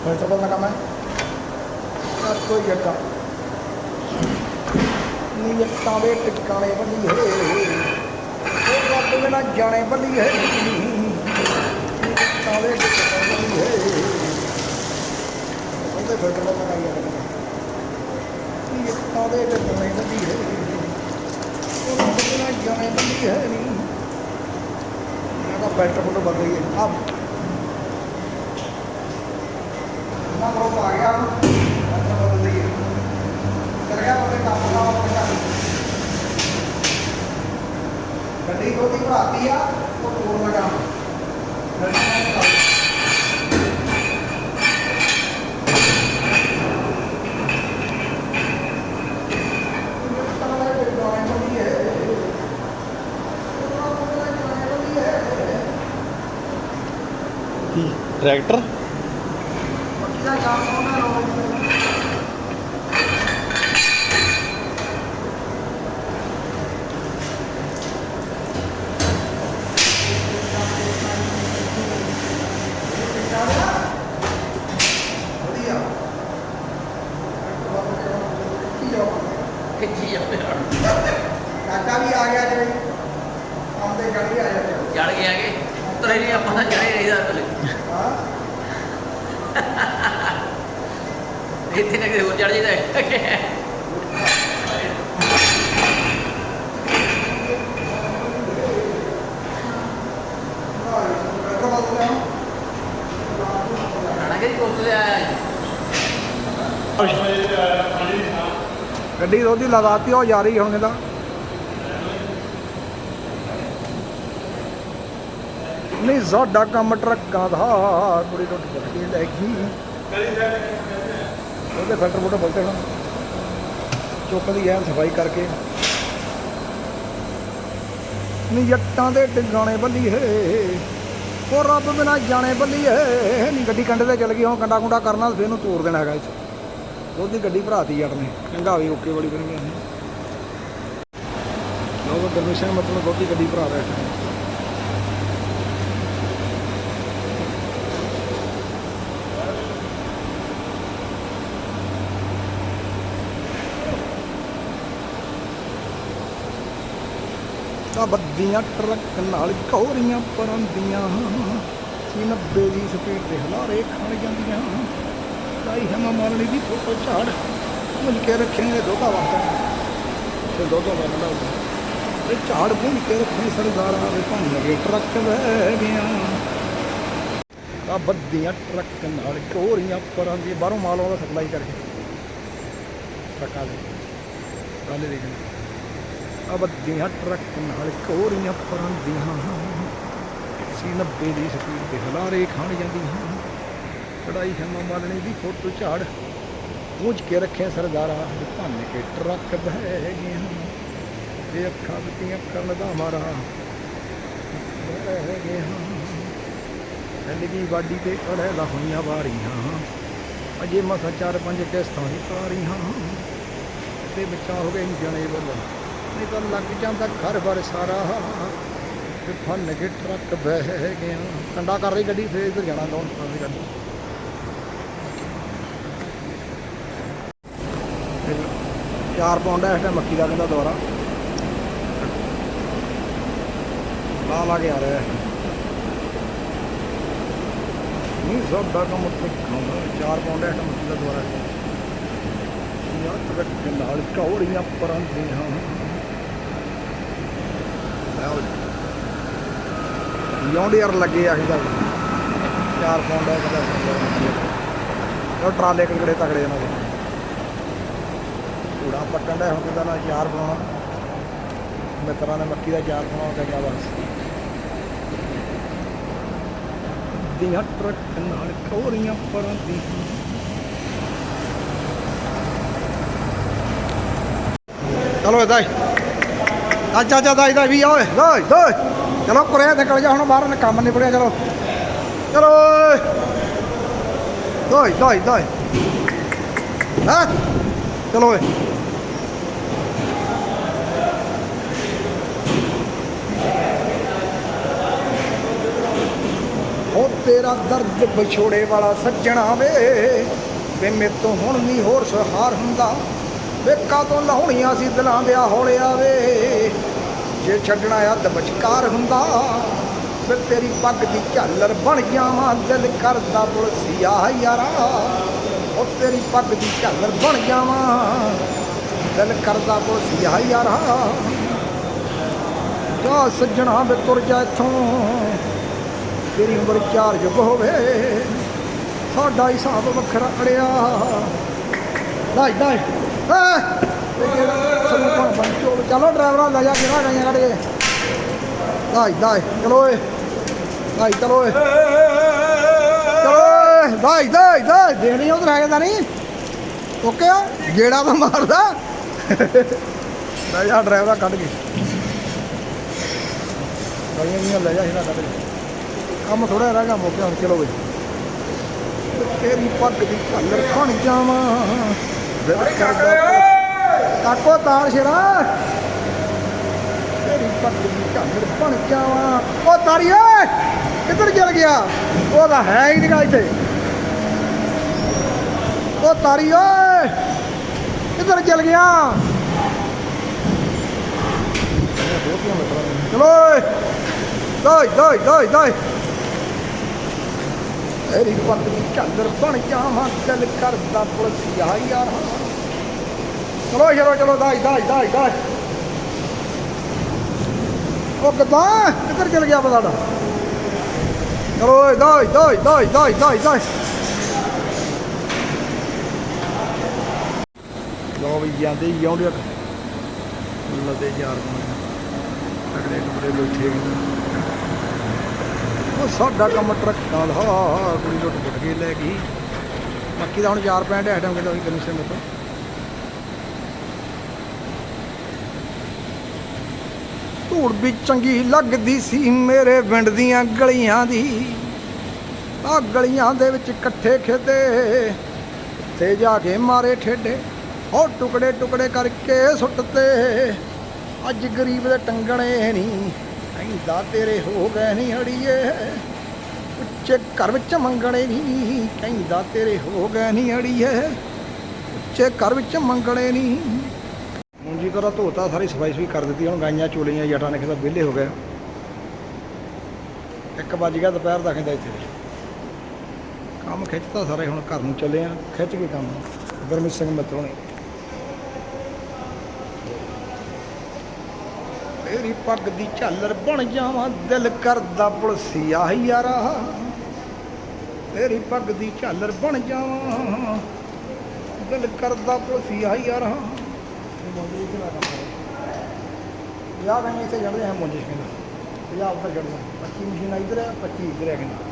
Filter ਬਦਲਣਾ ਕੰਮ ਹੈ? ਯਾਰ ਕੋਈ ਦੇ ਟਿਕਾਣੇ ਬੰਦੀ ਹੈ ਉਹ ਰੱਬ ਬਿਨਾ ਜਾਣੇ ਬੰਦੀ ਹੈ ਨੀ ਦੇ ਟਿਕਾਣੇ ਬੰਦੀ ਹੈ ਉਹਦੇ ਫਿਲਟਰ ਬਦਲਣਾ ਯਾਰ ਨੀ ਦੇ ਟਿਕਾਣੇ ਬੰਦੀ ਹੈ ਉਹ ਰੱਬ ਬਿਨਾ ਜਾਣੇ ਬੰਦੀ ਹੈ ਨੀ ਮੈਂ ਕਿਹਾ ਫਿਲਟਰ ਫੋਟੋ ਬਦਲ ਗਈ ਆ ਨਾ ਬਰੋ ਆ ਗਿਆ ਅੱਛਾ ਬਦਲ ਦਈਏ ਕਰ ਗਿਆ ਉਹਦੇ ਕੰਮ ਦਾ ਉਹ ਕਰ ਗੱਡੀ ਆ ਉਹ ਕੋਲ ਲਗਾ ਟਰੈਕਟਰ ਕਿਹਦਾ ਕੰਮ ਹੋਣਾ ਰੋਜ਼ ਕਿੱਥੇ ਜਾਂਦੇ ਹਨ ਕਾਕਾ ਵੀ ਆ ਗਿਆ ਜੀ ਕੰਮ ਤੇ ਚੜ ਗਿਆ ਜੀ ਚੜ ਗਏ ਆਗੇ ਉਤਰੇ ਨਹੀਂ ਆਪਾਂ ਤਾਂ ਚੜੇ ਰਹੀਦਾ ਪਹਿਲੇ ਹਾਂ ਇੱਥੇ ਨਾ ਕਿਤੇ ਹੋਰ ਚੜ ਜਾਈਦਾ ਗੱਡੀ ਉਹਦੀ ਲਗਾਤੀ, ਉਹ ਜਾ ਰਹੀ ਹੁਣ ਇਹਦਾ। ਨਹੀਂ, ਸਾਡਾ ਕੰਮ ਟਰੱਕਾਂ ਦਾ, ਕੁੜੀ ਟੁੱਟ ਕੇ ਲੈ ਗਈ। ਉਹਦੇ ਫਿਲਟਰ ਫੋਟੋ ਬੋਲਤੇ ਹੁਣ ਚੁੱਕਦੀ ਐਨ ਸਫ਼ਾਈ ਕਰਕੇ। ਨੀ ਜੱਟਾਂ ਦੇ ਟਿੰਗਾਣੇ ਬੱਲੀ ਉਹ ਰੱਬ ਬਿਨਾ ਜਾਣੇ ਬੱਲੀ ਹੈ ਨੀ ਗੱਡੀ ਕੰਡੇ ਤੇ ਚੱਲ ਗਈ ਹੁਣ ਕੰਡਾ ਕੁੰਡਾ ਕਰਨਾ ਫੇਰ ਨੂੰ ਤੋੜ ਦੇਣਾ ਹੈਗਾ ਇੱਥੇ ਉਹਦੀ ਗੱਡੀ ਭਰਾਤੀ ਜੱਟ ਨੇ। ਚੰਗਾ ਵੀ ਓਕੇ ਵਾਲੀ ਬਣ ਗਈ ਲੋਕ ਦਰਮਿਸ਼ਨ ਮਤਲਬ ਉਹਦੀ ਗੱਡੀ ਭਰਾ ਬੈਠਾ। ਤਾਂ ਬੱਦੀਆਂ ਟਰੱਕ ਨਾਲ ਕੌਰੀਆਂ ਪਰੰਦੀਆਂ। ਸੀ 90 ਦੀ ਸਪੀਡ ਤੇ ਹਲਾਰੇ ਖਾਣ ਜਾਂਦੀਆਂ। ਕਾਈ ਹਮਾ ਮਾਰਨੀ ਦੀ ਫੋਟੋ ਝਾੜ। ਮੁੰਝ ਕੇ ਰੱਖੇਂਗੇ ਦੋਤਾ ਵਾਸਤੇ ਤੇ ਦੋਤਾ ਬੰਦਾ ਤੇ ਝਾੜ ਪੁੰਝ ਕੇ ਰੱਖੇ ਸਰਦਾਰਾਂ ਦੇ ਭੰਨ ਲਗੇ ਟਰੱਕ ਵਹਿ ਗਿਆ। ਆ ਬੱਦੀਆਂ ਟਰੱਕ ਨਾਲ ਕੋਰੀਆਂ ਪਰਾਂ ਦੀ ਬਾਹਰੋਂ ਮਾਲ ਆਉਂਦਾ ਸਪਲਾਈ ਕਰਕੇ। ਟਰੱਕਾਂ ਦੇ ਕਾਲੇ ਦੇਖਣੇ ਆ ਟਰੱਕ ਨਾਲ ਕੋਰੀਆਂ ਪਰਾਂ ਦੀਆਂ ਸੀ 90 ਦੀ ਸਪੀਡ ਤੇ ਹਲਾਰੇ ਖਾਣ ਜਾਂਦੀਆਂ ਚੜਾਈ ਹਮਾ ਮਾਲਣੀ ਦੀ ਫੋਟੋ ਝਾੜ ਪੂੰਝ ਕੇ ਰੱਖਿਆ ਸਰਦਾਰਾ ਦੇ ਭੰਨ ਕੇ ਟਰੱਕ ਬਹਿ ਗਏ ਤੇ ਅੱਖਾਂ ਬਤੀਆਂ ਕਰਨ ਦਾ ਮਾਰਾ ਬਹਿ ਗਏ ਹਾਂ ਜ਼ਿੰਦਗੀ ਵਾਡੀ ਤੇ ਅੜੈ ਦਾ ਹੋਈਆਂ ਵਾਰੀਆਂ। ਅਜੇ ਮਸਾ ਚਾਰ ਪੰਜ ਕਿਸ਼ਤਾਂ ਹੀ ਤਾਰੀਆਂ। ਤੇ ਬਚਾ ਹੋ ਗਏ ਜਣੇ ਵੱਲੋਂ। ਨਹੀਂ ਤਾਂ ਲੱਗ ਜਾਂਦਾ ਘਰ ਬਾਰ ਸਾਰਾ। ਤੇ ਫੰਨ ਕੇ ਟਰੱਕ ਬਹਿ ਗਿਆ। ਕੰਡਾ ਕਰ ਰਹੀ ਗੱਡੀ, ਫੇਰ ਇੱਧਰ ਜਾਣਾ ਲਾਉਣ ਦੀ ਗੱਡੀ। ਚਾਰ ਪਾਉਂਡ ਹੈ ਇਸ ਟਾਈਮ ਮੱਕੀ ਦਾ ਕਹਿੰਦਾ ਦੁਆਰਾ ਲਾ ਲਾ ਕੇ ਆ ਰਿਹਾ। ਨਹੀਂ ਸਭ ਦਾ ਕੰਮ ਉੱਤੇ ਖਾਂਦਾ ਚਾਰ ਪਾਉਂਡ ਹੈ ਇਸ ਮੱਕੀ ਦਾ ਦੁਆਰਾ ਯਾਰ ਟਰੱਕ ਨਾਲ ਕੌੜੀਆਂ ਪਰੰਦੇ ਹਾਂ। ਯੌਂਡੀਅਰ ਲੱਗੇ ਆ ਇਹਦਾ ਚਾਰ ਪਾਉਂਡ ਹੈ ਕਹਿੰਦਾ ਉਹ ਟਰਾਲੇ ਕਿਹੜੇ ਤਗੜੇ ਇਹਨਾਂ ਦੇ। ਕੂੜਾ ਪੱਟਣ ਦਾ ਹੁਣ ਕਿਦਾਂ ਨਾਲ ਚਾਰ ਬਣਾਉਣਾ ਮਿੱਤਰਾਂ ਨੇ ਮੱਕੀ ਦਾ ਚਾਰ ਬਣਾਉਣਾ ਗਿਆ ਬਸ। ਦੀਆਂ ਟਰੱਕ ਨਾਲ ਖੋਰੀਆਂ ਪਰਾਂ ਦੀ ਚਲੋ ਇਦਾਂ ਅੱਛਾ ਅੱਛਾ ਦਾਈ ਦਾ ਵੀ ਓਏ ਦੋਏ ਦੋਏ ਚਲੋ ਕੁਰਿਆ ਨਿਕਲ ਜਾ, ਹੁਣ ਬਾਹਰ ਨੇ ਕੰਮ ਨਿਬੜਿਆ, ਚਲੋ। ਚਲੋ, ਓਏ। ਦੋਏ ਦੋਏ ਹਾਂ? ਚਲੋ, ਓਏ। ਉਹ ਤੇਰਾ ਦਰਦ ਵਿਛੋੜੇ ਵਾਲਾ ਸੱਜਣਾ ਵੇ। ਵੇ ਮੇਰੇ ਤੋਂ ਹੁਣ ਨਹੀਂ ਹੋਰ ਸਹਾਰ ਹੁੰਦਾ। ਵੇ ਤੋਂ ਲਾਉਣੀਆਂ ਸੀ ਦਿਲਾਂ ਦੇ ਹੌਲਿਆ ਵੇ ਜੇ ਛੱਡਣਾ ਆ ਵਿਚਕਾਰ ਹੁੰਦਾ ਵੇ ਤੇਰੀ ਪੱਗ ਦੀ ਝਾਲਰ ਬਣ ਜਾਵਾਂ ਦਿਲ ਕਰਦਾ ਬੁਲਸੀਆ ਯਾਰਾ। ਉਹ ਤੇਰੀ ਪੱਗ ਦੀ ਝਾਲਰ ਬਣ ਜਾਵਾਂ ਦਿਲ ਕਰਦਾ ਬੁਲਸੀਆ ਯਾਰਾ। ਜਾ ਸੱਜਣਾ ਵੇ ਤੁਰ ਜਾ ਇੱਥੋਂ, ਤੇਰੀ ਉਮਰ ਚਾਰ ਜੁਗ ਹੋਵੇ। ਸਾਡਾ ਹਿਸਾਬ ਵੱਖਰਾ ਅੜਿਆ। ਦਾਈ ਦਾਈ। ਚਲੋ ਚਲੋ ਲੈ ਜਾ ਕਿਹੜਾ ਗਾਈਆਂ ਕੱਢ ਕੇ ਦਾਈ ਦਾਈ ਚਲੋ ਏ ਦਾਈ ਚਲੋ ਏ ਚਲੋ ਏ ਦਾਈ ਦਾਈ ਦਾਈ ਦੇਣੀ ਉਧਰ ਹੈਗਾ ਤਾਂ ਨਹੀਂ ਓਕੇ ਗੇੜਾ ਤਾਂ ਮਾਰਦਾ ਲੈ ਜਾ ਡਰਾਈਵਰਾਂ ਕੱਢ ਕੇ ਗਾਈਆਂ ਨਹੀਂ ਲੈ ਜਾ ਇਹਨਾਂ ਕੱਢ ਕੇ ਕੰਮ ਥੋੜਾ ਰਹਿ ਗਿਆ ਮੌਕੇ ਹੁਣ ਚਲੋ ਬਈ ਤੇਰੀ ਪੱਗ ਦੀ ਝਾਲਰ ਬਣ ਜਾਵਾਂ ਕਾਕੋ ਤਾਰ ਸ਼ੇਰਾ। ਤੇਰੀ ਪੱਗ ਦੀ ਝਾਲਰ ਬਣ ਜਾਵਾਂ ਉਹ ਤਾਰੀ ਕਿੱਧਰ ਚਲ ਗਿਆ? ਉਹ ਤਾਂ ਹੈ ਹੀ ਨਹੀਂ ਇੱਥੇ। ਉਹ ਤਾਰੀ ਓਏ, ਕਿੱਧਰ ਚਲ ਗਿਆ? ਚਲੋ ਓਏ। ਦਾਈ ਦਾਈ ਦਾਈ। ਤੇਰੀ ਪੱਗ ਦੀ ਝਾਲਰ ਬਣ ਜਾਵਾਂ, ਦਿਲ ਕਰਦਾ ਪੁਲਸੀਆ ਯਾਰ। ਚਲੋ ਚਲੋ ਚਲੋ ਦਾਈ ਦਾਈ ਦਾਈ ਦਾਈ ਉਹ ਕਿੱਦਾਂ? ਕਿੱਧਰ ਚਲ ਗਿਆ ਪਤਾ ਸਾਡਾ? ਚਲੋ ਓਏ ਦਾਈ ਦਾਈ ਦਾਈ ਦਾਈ ਦਾਈ ਦਾਈ ਲੋ ਵੀ ਜਾਂਦੇ ਹੀ ਆਉਂਦੇ ਆ। ਲੱਦੇ ਯਾਰ ਅਗਲੇ ਟੁਕੜੇ ਬੈਠੇ ਉਹ ਸਾਡਾ ਕੰਮ ਟਰੱਕਾਂ ਦਾ ਕੁੜੀ ਲੁੱਟ ਪੁੱਟ ਕੇ ਲੈ ਗਈ। ਬਾਕੀ ਤਾਂ ਹੁਣ 4 ਪੈਂਟ ਐਟਮ ਕਹਿੰਦਾ ਉਹੀ ਕਮਿਸ਼ਨ ਮੇਰੇ ਧੂੜ ਵੀ ਚੰਗੀ ਲੱਗਦੀ ਸੀ ਮੇਰੇ ਪਿੰਡ ਦੀਆਂ ਗਲੀਆਂ ਦੀ। ਆ ਗਲੀਆਂ ਦੇ ਵਿੱਚ ਇਕੱਠੇ ਖੇਤੇ ਤੇ ਜਾ ਕੇ ਮਾਰੇ ਠੇਡੇ। ਉਹ ਟੁਕੜੇ ਟੁਕੜੇ ਕਰਕੇ ਸੁੱਟਤੇ। ਅੱਜ ਗਰੀਬ ਦੇ ਟੰਗਣੇ ਨਹੀਂ। ਕਹਿੰਦਾ ਤੇਰੇ ਹੋ ਗਏ ਨਹੀਂ ਅੜੀਏ। ਉੱਚੇ ਘਰ ਵਿੱਚ ਮੰਗਣੇ ਨਹੀਂ, ਕਹਿੰਦਾ ਤੇਰੇ ਹੋ ਗਏ ਨਹੀਂ ਅੜੀਏ। ਉੱਚੇ ਘਰ ਵਿੱਚ ਮੰਗਣੇ ਨਹੀਂ। ਮੁੰਜੀ ਕਰਾ ਧੋਤਾ, ਸਾਰੀ ਸਫ਼ਾਈ ਸੁਈ ਕਰ ਦਿੱਤੀ, ਹੁਣ ਗਾਈਆਂ, ਚੋਲੀਆਂ, ਜਟਾਂ ਨੇ ਕਹਿੰਦਾ ਵਿਹਲੇ ਹੋ ਗਏ। ਇੱਕ ਵੱਜ ਗਿਆ ਦੁਪਹਿਰ ਦਾ, ਕਹਿੰਦਾ ਇੱਥੇ। ਕੰਮ ਖਿੱਚਤਾ ਸਾਰੇ, ਹੁਣ ਘਰ ਨੂੰ ਚੱਲੇ ਆ, ਖਿੱਚ ਕੇ ਕੰਮ। ਗੁਰਮੀਤ ਸਿੰਘ ਮਿੱਤਰੋਂ ਨੇ। ਤੇਰੀ ਪੱਗ ਦੀ ਝਾਲਰ ਬਣ ਜਾਵਾਂ, ਦਿਲ ਕਰਦਾ ਪੁਲਸੀਆ ਯਾਰਾ। ਤੇਰੀ ਪੱਗ ਦੀ ਝਾਲਰ ਬਣ ਜਾਵਾਂ, ਦਿਲ ਕਰਦਾ ਪੁਲਸੀਆ ਯਾਰਾ। ਯਾ ਮੈਂ ਇੱਥੇ ਜੜਦੇ ਹਾਂ ਮੁੰਡੇ ਕਹਿੰਦਾ। ਪੰਜਾਬ ਉੱਪਰ ਜੜਦੇ 25 ਮਸ਼ੀਨਾਂ ਇੱਧਰ ਹੈ 25 ਇੱਧਰ ਹੈ ਕਹਿੰਦਾ।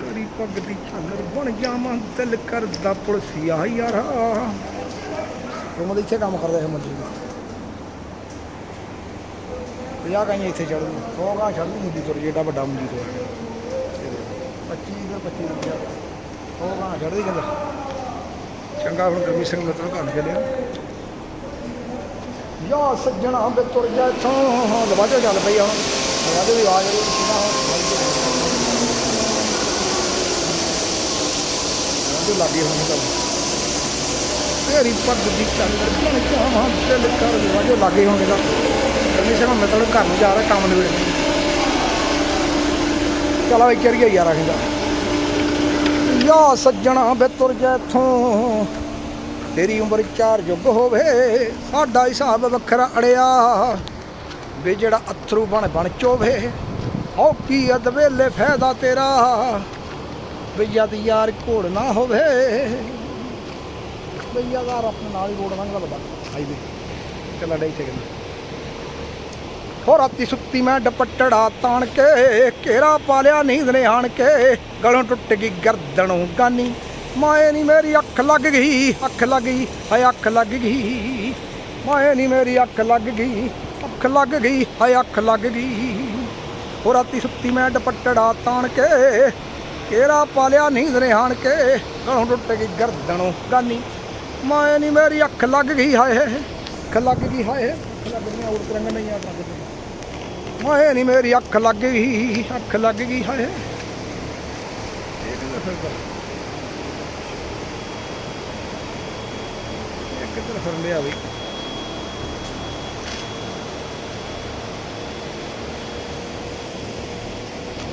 ਤੇਰੀ ਪੱਗ ਦੀ ਝਾਲਰ ਬਣ ਜਾਵਾਂ, ਦਿਲ ਕਰਦਾ ਪੁਲਸੀਆ ਯਾਰਾ। ਉਹ ਇੱਥੇ ਕੰਮ ਕਰਦਾ ਹੈ ਮੁੰਡੇ ਪੰਜਾਹ ਗਾਈਆਂ ਇੱਥੇ ਚੜ੍ਹਦੀ ਸੌ ਗਾਂ ਛੱਡਦੀ ਮੁੰਡੀ ਤੁਰ ਜਿਹੜਾ ਵੱਡਾ ਮੁੰਡੀ ਤੋਂ। 25 ਇਧਰ 25 ਰੁਪਿਆ ਸੌ ਗਾਂ ਛੱਡਦੀ ਕਹਿੰਦਾ। ਚੰਗਾ ਹੁਣ ਗਰਮੀ ਸਿੰਘ ਮਤਲਬ ਘਰ ਚੱਲਿਆ ਯਾ ਸੱਜਣਾ ਬੇ ਤੁਰ ਜਾ ਇੱਥੋਂ। ਲਵਾਜੋ ਚੱਲ ਪਈ ਹੁਣ। ਲਵਾਜੋ ਦੀ ਆਵਾਜ਼ ਆਈ ਕਿੰਨਾ ਲਵਾਜੋ ਲੱਗੀ ਹੁਣ ਤਾਂ ਤੇਰੀ ਪੱਗ ਦੀ ਚਾਦਰ ਬਣ ਜਾਵਾਂ ਦਿਲ ਕਰ ਲਵਾਜੋ ਲੱਗੇ ਹੋਣਗੇ ਤਾਂ ਗਰਮੀ ਸਿੰਘ ਮਤਲਬ ਘਰ ਨੂੰ ਜਾ ਰਿਹਾ ਕੰਮ ਦੇ ਵੇਲੇ ਚਲਾ ਵੀ ਚੜ ਯਾਰ ਕਹਿੰਦਾ ਯਾ ਸੱਜਣਾ ਬੇ ਤੁਰ ਜਾ ਇੱਥੋਂ। ਤੇਰੀ ਉਮਰ ਚਾਰ ਯੁੱਗ ਹੋਵੇ, ਸਾਡਾ ਹਿਸਾਬ ਵੱਖਰਾ ਅੜਿਆ। ਵੇ ਜਿਹੜਾ ਅਥਰੂ ਬਣ ਬਣ ਚੋਵੇ ਹਉ ਕੀ ਅਦ ਫਾਇਦਾ ਤੇਰਾ। ਵੀ ਜਦ ਯਾਰ ਘੋੜ ਨਾ ਹੋਵੇ ਬਈ ਯਾਰ ਆਪਣੇ ਨਾਲ ਹੀ ਰੋਡ ਲੰਘਦਾ ਲੱਗਾ ਹਾਈਵੇ ਚੱਲਾ ਡੇ ਇੱਥੇ ਹੋ ਰਾਤੀ ਸੁੱਤੀ ਮੈਂ ਦੁਪੱਟੜਾ ਤਾਣ ਕੇ, ਘੇਰਾ ਪਾ ਲਿਆ ਨੀਂਦ ਨੇ ਆਣ ਕੇ, ਗਲੋਂ ਟੁੱਟ ਗਈ ਗਰਦਨੋਂ ਗਾਨੀ। ਮਾਏ ਨੀ ਮੇਰੀ ਅੱਖ ਲੱਗ ਗਈ, ਅੱਖ ਲੱਗ ਗਈ, ਹਾਏ ਅੱਖ ਲੱਗ ਗਈ। ਮਾਏ ਨੀ ਮੇਰੀ ਅੱਖ ਲੱਗ ਗਈ, ਅੱਖ ਲੱਗ ਗਈ, ਹਾਏ ਅੱਖ ਲੱਗ ਗਈ। ਹੋ ਰਾਤੀ ਸੁੱਤੀ ਮੈਂ ਦੁਪੱਟੜਾ ਤਾਣ ਕੇ, ਘੇਰਾ ਪਾਲਿਆ ਨੀਂਦ ਨੇ ਆਣ ਕੇ, ਗਲੋਂ ਟੁੱਟ ਗਈ ਗਰਦਨੋਂ ਗਾਨੀ। ਮਾਏ ਨੀ ਮੇਰੀ ਅੱਖ ਲੱਗ ਗਈ ਹਾਏ। ਅੱਖ ਲੱਗ ਗਈ ਹਾਏ। ਅੱਖ ਲੱਗ ਗਈ ਔਰ ਕਰੰਗ ਨਹੀਂ ਆ ਹਾਏ ਨਹੀਂ ਮੇਰੀ ਅੱਖ ਲੱਗ ਗਈ, ਅੱਖ ਲੱਗ ਗਈ ਹਾਏ। ਕਿੱਧਰ ਫਿਰ ਲਿਆ ਬਈ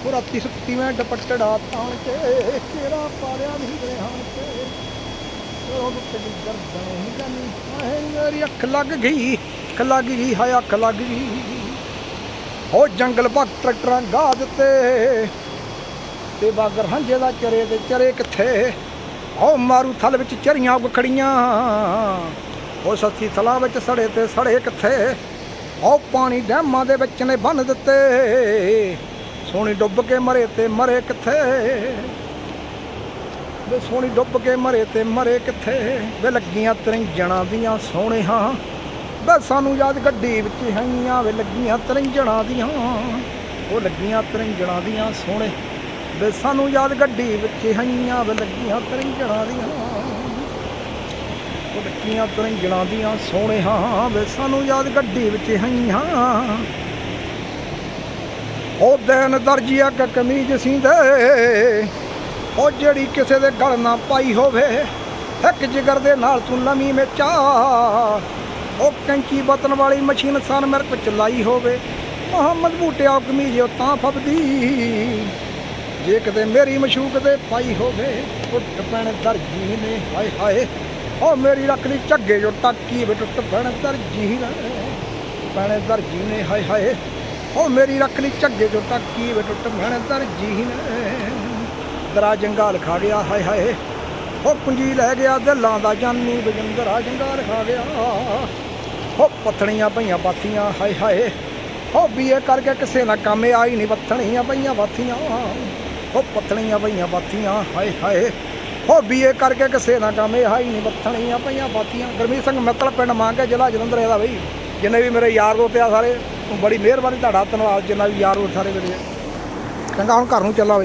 ਉਹ ਰਾਤੀ ਸੁੱਤੀ ਮੈਂ ਦੁਪੱਟੜਾ ਤਾਣ ਕੇ ਤੇਰਾ ਪਾਰਿਆ ਨਹੀਂ ਰਿਹਾ ਤੇ। ਮੇਰੀ ਅੱਖ ਲੱਗ ਗਈ, ਅੱਖ ਲੱਗ ਗਈ, ਹਾਏ ਅੱਖ ਲੱਗ ਗਈ। ਉਹ ਜੰਗਲ ਭਗ ਟਰੈਕਟਰਾਂ ਗਾ ਦਿੱਤੇ। ਤੇ ਬਾਗਰ ਹੰਝੇ ਦਾ ਚਰੇ ਤੇ ਚਰੇ ਕਿੱਥੇ? ਉਹ ਮਾਰੂ ਥਲ ਵਿੱਚ ਚਰੀਆਂ ਉਖੜੀਆਂ ਉਹ ਸੱਤੀ ਥਲਾ ਵਿੱਚ ਸੜੇ ਤੇ ਸੜੇ ਕਿੱਥੇ? ਉਹ ਪਾਣੀ ਡੈਮਾਂ ਦੇ ਵਿੱਚ ਨੇ ਬੰਨ ਦਿੱਤੇ। ਸੋਹਣੀ ਡੁੱਬ ਕੇ ਮਰੇ ਤੇ ਮਰੇ ਕਿੱਥੇ? ਵੇ ਸੋਹਣੀ ਡੁੱਬ ਕੇ ਮਰੇ ਤੇ ਮਰੇ ਕਿੱਥੇ? ਵੇ ਲੱਗੀਆਂ ਤਰਿੰਜਣਾ ਦੀਆਂ ਸੋਹਣੇ ਹਾਂ ਵੇ ਸਾਨੂੰ ਯਾਦ ਗੱਡੀ ਵਿੱਚ ਹਈਆਂ ਵੇ ਲੱਗੀਆਂ ਤਰਿੰਜਣਾ ਦੀਆਂ। ਉਹ ਲੱਗੀਆਂ ਤਰਿੰਜਣਾ ਦੀਆਂ ਸੋਹਣੇ। ਵੇ ਸਾਨੂੰ ਯਾਦ ਗੱਡੀ ਵਿੱਚ ਹਈਆਂ ਵੇ ਲੱਗੀਆਂ ਤਰਿੰਜਣਾ ਦੀਆਂ। ਉਹ ਲੱਗੀਆਂ ਤਰਿੰਜਣਾ ਦੀਆਂ ਸੋਹਣੇ। ਵੇ ਸਾਨੂੰ ਯਾਦ ਗੱਡੀ ਵਿੱਚ ਹਈਆਂ ਉਹ ਦਿਨ ਦਰਜੀਆ ਕ ਕਮੀਜ਼ ਸੀਂਦੇ। ਉਹ ਜਿਹੜੀ ਕਿਸੇ ਦੇ ਗਲ ਨਾ ਪਾਈ ਹੋਵੇ, ਇੱਕ ਜਿਗਰ ਦੇ ਨਾਲ ਤੂੰ ਲਮੀ ਮੇਚਾ ਉਹ ਕੈਂਚੀ ਬਤਨ ਵਾਲੀ ਮਸ਼ੀਨ ਸਨ ਮੇਰੇ ਕੋ ਚਲਾਈ ਹੋਵੇ, ਮੁਹੰਮਦ ਬੂਟਿਆ ਕਮੀਜ਼ ਉਹ ਤਾਂ ਫਬਦੀ। ਜੇ ਕਿਤੇ ਮੇਰੀ ਮਸ਼ੂਕ ਦੇ ਪਾਈ ਹੋਵੇ ਉੱਠ ਪੈਣ ਦਰਜੀ ਨੇ, ਹਾਏ ਹਾਏ, ਉਹ ਮੇਰੀ ਰੱਖੜੀ ਝੱਗੇ ਜੋ ਟੱਕੀ ਵੇ ਟੁੱਟ ਪੈਣ ਦਰਜੀ ਨੇ। ਪੈਣ ਦਰਜੀ ਨੇ, ਹਾਏ ਹਾਏ, ਉਹ ਮੇਰੀ ਰੱਖੜੀ ਝੱਗੇ ਜੋ ਟੱਕੀ ਵੇ ਟੁੱਟ ਪੈਣ ਦਰਜੀ ਨੇ। ਦਰਾ ਜੰਗਾਲ ਖਾ ਗਿਆ, ਹਾਏ ਹਾਏ। ਉਹ ਪੁੰਜੀ ਲੈ ਗਿਆ ਦਿਲਾਂ ਦਾ ਜਾਨੀ ਬਜਿੰਦਰਾ ਜੰਗਾਲ ਖਾ ਗਿਆ। ਉਹ ਪੱਥਣੀਆਂ ਪਈਆਂ ਬਾਥੀਆਂ, ਹਾਏ ਹਾਏ। ਉਹ ਬੀਏ ਕਰਕੇ ਕਿਸੇ ਨਾ ਕੰਮ ਆਈ ਨਹੀਂ, ਪੱਥਣੀਆਂ ਪਈਆਂ ਬਾਥੀਆਂ। ਉਹ ਪੱਥਣੀਆਂ ਪਈਆਂ ਬਾਥੀਆਂ, ਹਾਏ ਹਾਏ। ਉਹ ਬੀਏ ਕਰਕੇ ਕਿਸੇ ਨਾ ਕੰਮ ਆਈ ਨਹੀਂ, ਪੱਥਣੀਆਂ ਪਈਆਂ ਬਾਥੀਆਂ। ਗਰਮੀਤ ਸਿੰਘ ਮਿੱਤਲ ਪਿੰਡ ਮੰਗ ਕੇ ਜ਼ਿਲ੍ਹਾ ਜਲੰਧਰ ਇਹਦਾ ਬਈ। ਜਿੰਨੇ ਵੀ ਮੇਰੇ ਯਾਰ ਦੋਸਤ ਆ ਸਾਰੇ ਬੜੀ ਮਿਹਰਬਾਨੀ ਤੁਹਾਡਾ ਧੰਨਵਾਦ, ਜਿੰਨਾ ਵੀ ਯਾਰ ਦੋਸਤ ਸਾਰੇ ਮੇਰੇ। ਚੰਗਾ, ਹੁਣ ਘਰ ਨੂੰ ਚੱਲਾ। ਬਈ